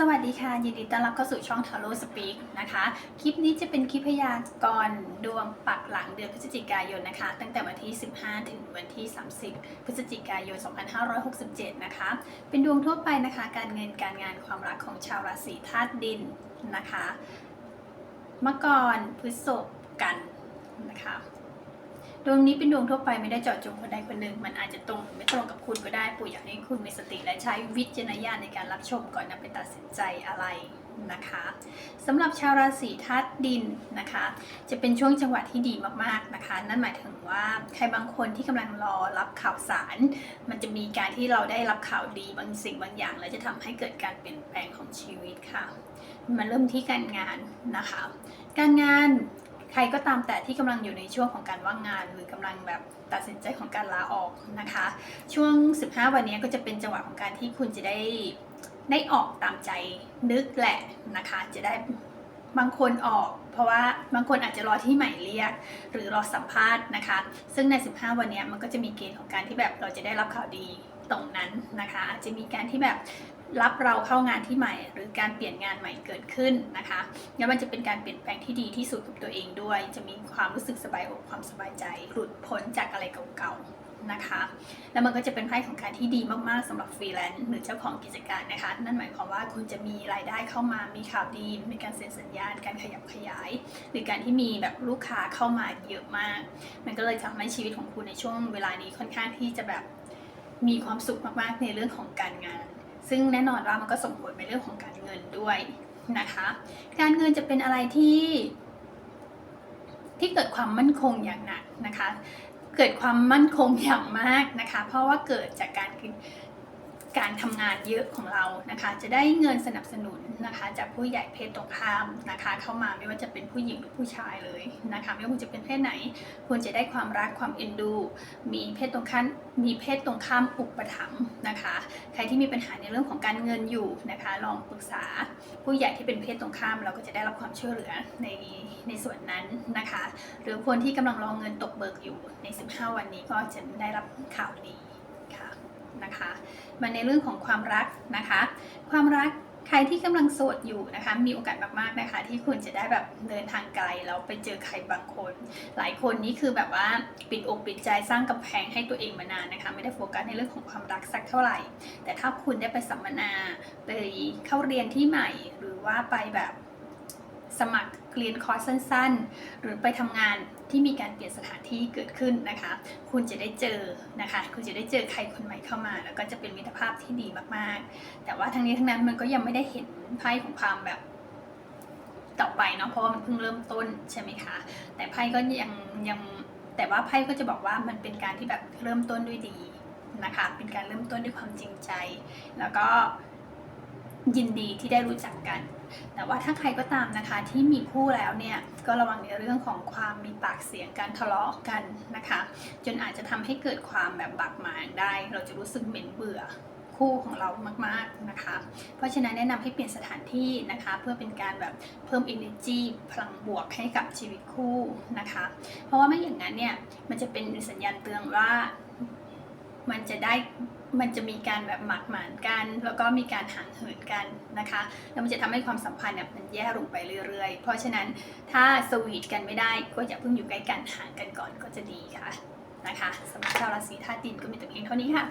สวัสดีค่ะ ยินดีต้อนรับเข้าสู่ช่อง Taro Speak นะคะ คลิปนี้จะเป็นคลิปพยากรณ์ดวงปักหลังเดือนพฤศจิกายนนะคะ ตั้งแต่วันที่ 15 ถึงวันที่ 30 พฤศจิกายน 2567 นะคะ เป็นดวงทั่วไปนะคะ การเงินการงานความรักของชาวราศีธาตุดินนะคะมกรพฤษภกันนะคะ ดวงนี้เป็นดวงทั่วไปไม่ได้เจาะจงคนใดคนหนึ่ง มันอาจจะตรงหรือไม่ตรงกับคุณก็ได้ปู่อยากให้คุณมีสติและใช้วิจารณญาณในการรับชมก่อนนำไปตัดสินใจอะไรนะคะสำหรับชาวราศีธาตุดินนะคะ จะเป็นช่วงจังหวะที่ดีมากๆนะคะ นั่นหมายถึงว่าใครบางคนที่กำลังรอรับข่าวสาร มันจะมีการที่เราได้รับข่าวดีบางสิ่งบางอย่าง แล้วจะทำให้เกิดการเปลี่ยนแปลงของชีวิตค่ะมันเริ่มที่การงานนะคะ การงาน ครก็ตามแต่ที่กำลังอยู่ในช่วงของการว่างงาน หรือกำลังแบบตัดสินใจของการลาออกนะคะ ช่วง 15 วันนี้ก็จะเป็นจังหวะของการที่คุณจะได้ได้ออกตามใจนึกแหละนะคะ จะได้บางคนออก เพราะว่าบางคนอาจจะรอที่ใหม่เรียก หรือรอสัมภาษณ์นะคะ ซึ่งใน 15 วันนี้มันก็จะมีเกณฑ์ของการที่แบบเราจะได้รับข่าวดี ตรงนั้นนะคะ อาจจะมีการที่แบบรับเราเข้างานที่ใหม่ หรือการเปลี่ยนงานใหม่เกิดขึ้นนะคะแล้วมันจะเป็นการเปลี่ยนแปลงที่ดีที่สุดกับตัวเองด้วย จะมีความรู้สึกสบายอกความสบายใจหลุดพ้นจากอะไรเก่าๆนะคะ แล้วมันก็จะเป็นไพ่ของการที่ดีมากๆสำหรับฟรีแลนซ์หรือเจ้าของกิจการนะคะ นั่นหมายความว่าคุณจะมีรายได้เข้ามามีข่าวดีมีการเซ็นสัญญาการขยับขยาย หรือการที่มีแบบลูกค้าเข้ามาเยอะมาก มันก็เลยทำให้ชีวิตของคุณในช่วงเวลานี้ค่อนข้างที่จะแบบ มีความสุขมากๆในเรื่องของการงาน ซึ่งแน่นอนว่ามันก็ส่งผลในเรื่องของการเงินด้วยนะคะ การเงินจะเป็นอะไรที่ที่เกิดความมั่นคงอย่างหนักนะคะ เกิดความมั่นคงอย่างมากนะคะ เพราะว่าเกิดจากการ การทำงานเยอะของเรานะคะ จะได้เงินสนับสนุนนะคะ จากผู้ใหญ่เพศตรงข้ามนะคะ เข้ามาไม่ว่าจะเป็นผู้หญิงหรือผู้ชายเลยนะคะ ไม่ว่าคุณจะเป็นเพศไหนควรจะได้ความรักความเอ็นดู มีเพศตรงข้ามมีเพศตรงข้ามอุปถัมภ์นะคะ ใครที่มีปัญหาในเรื่องของการเงินอยู่นะคะ ลองปรึกษาผู้ใหญ่ที่เป็นเพศตรงข้ามเราก็จะได้รับความช่วยเหลือในในส่วนนั้นนะคะ หรือคนที่กำลังรองเงินตกเบิกอยู่ใน 15 วันนี้ก็จะได้รับข่าวดี นะคะมาในเรื่องของความรักนะคะ ความรักใครที่กำลังโสดอยู่นะคะ มีโอกาสมากๆนะคะ ที่คุณจะได้แบบเดินทางไกลแล้วไปเจอใครบางคน หลายคนนี่คือแบบว่าปิดอกปิดใจสร้างกำแพงให้ตัวเองมานานนะคะ ไม่ได้โฟกัสในเรื่องของความรักสักเท่าไหร่ แต่ถ้าคุณได้ไปสัมมนาไปเข้าเรียนที่ใหม่ หรือว่าไปแบบ สมัครเรียนคอร์สสั้น ๆ หรือไปทำงานที่มีการเปลี่ยนสถานที่เกิดขึ้นนะคะ คุณจะได้เจอนะคะ คุณจะได้เจอใครคนใหม่เข้ามา แล้วก็จะเป็นมิตรภาพที่ดีมากๆ แต่ว่าทั้งนี้ทั้งนั้นมันก็ยังไม่ได้เห็นไพ่ของความแบบต่อไปเนาะเพราะว่ามันเพิ่งเริ่มต้นใช่ไหมคะ แต่ไพ่ก็ยังยังแต่ว่าไพ่ก็จะบอกว่ามันเป็นการที่แบบเริ่มต้นด้วยดีนะคะ เป็นการเริ่มต้นด้วยความจริงใจ แล้วก็ยินดีที่ได้รู้จักกัน แต่ว่าถ้าใครก็ตามนะคะที่มีคู่แล้วเนี่ยก็ระวังในเรื่องของความมีปากเสียงการทะเลาะกันนะคะ จนอาจจะทำให้เกิดความแบบบากหมางได้ เราจะรู้สึกเหม็นเบื่อคู่ของเรามากๆนะคะ เพราะฉะนั้นแนะนำให้เปลี่ยนสถานที่นะคะ เพื่อเป็นการแบบเพิ่ม energy พลังบวกให้กับชีวิตคู่นะคะ เพราะว่าไม่อย่างนั้นเนี่ยมันจะเป็นสัญญาณเตือนว่ามันจะได้ มันจะมีการแบบหมักหมานกัน แล้วก็มีการห่างเหินกันนะคะ แล้วมันจะทำให้ความสัมพันธ์เนี่ยมันแย่ลงไปเรื่อยๆ เพราะฉะนั้นถ้าสวีทกันไม่ได้ก็อย่าเพิ่งอยู่ใกล้กันห่างกันก่อนก็จะดีค่ะนะคะสำหรับชาวราศีธาตุดินก็มีแต่เพียงเท่านี้ค่ะ